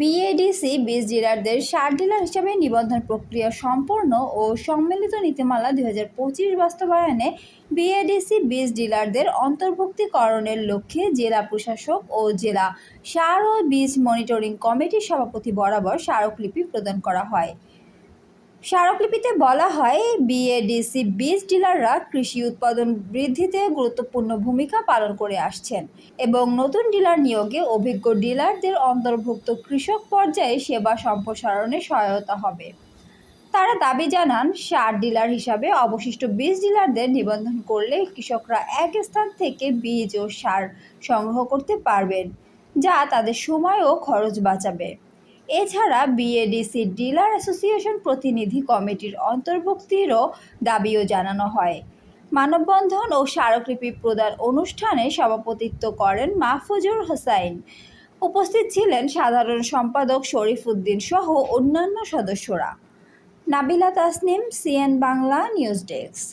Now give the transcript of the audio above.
BADC বীজ ডিলারদের সার dealer হিসাবে নিবন্ধন প্রক্রিয়া সম্পূর্ণ ও সম্মিলিত নীতিমালা দুই হাজার পঁচিশ বাস্তবায়নে বিএডিসি বীজ ডিলারদের অন্তর্ভুক্তিকরণের লক্ষ্যে জেলা প্রশাসক ও জেলা সার ও বীজ মনিটরিং কমিটির সভাপতি বরাবর স্মারকলিপি প্রদান করা হয়। স্মারকলিপিতে বলা হয় বিএডিসি বীজ ডিলাররা কৃষি উৎপাদন বৃদ্ধিতে গুরুত্বপূর্ণ ভূমিকা পালন করে আসছেন এবং নতুন ডিলার নিয়োগে অভিজ্ঞ ডিলারদের অন্তর্ভুক্ত কৃষক পর্যায়ে সেবা সম্প্রসারণে সহায়তা হবে। তারা দাবি জানান, সার ডিলার হিসাবে অবশিষ্ট বীজ ডিলারদের নিবন্ধন করলে কৃষকরা এক স্থান থেকে বীজ ও সার সংগ্রহ করতে পারবেন, যা তাদের সময় ও খরচ বাঁচাবে। এছাড়া বিএডিসি ডিলার অ্যাসোসিয়েশন প্রতিনিধি কমিটির অন্তর্ভুক্তিরও দাবিও জানানো হয়। মানববন্ধন ও স্মারকলিপি প্রদান অনুষ্ঠানে সভাপতিত্ব করেন মাহফুজুর হোসাইন। উপস্থিত ছিলেন সাধারণ সম্পাদক শরীফ উদ্দিন সহ অন্যান্য সদস্যরা। Nabila Tasnim, CN Bangla, news desk.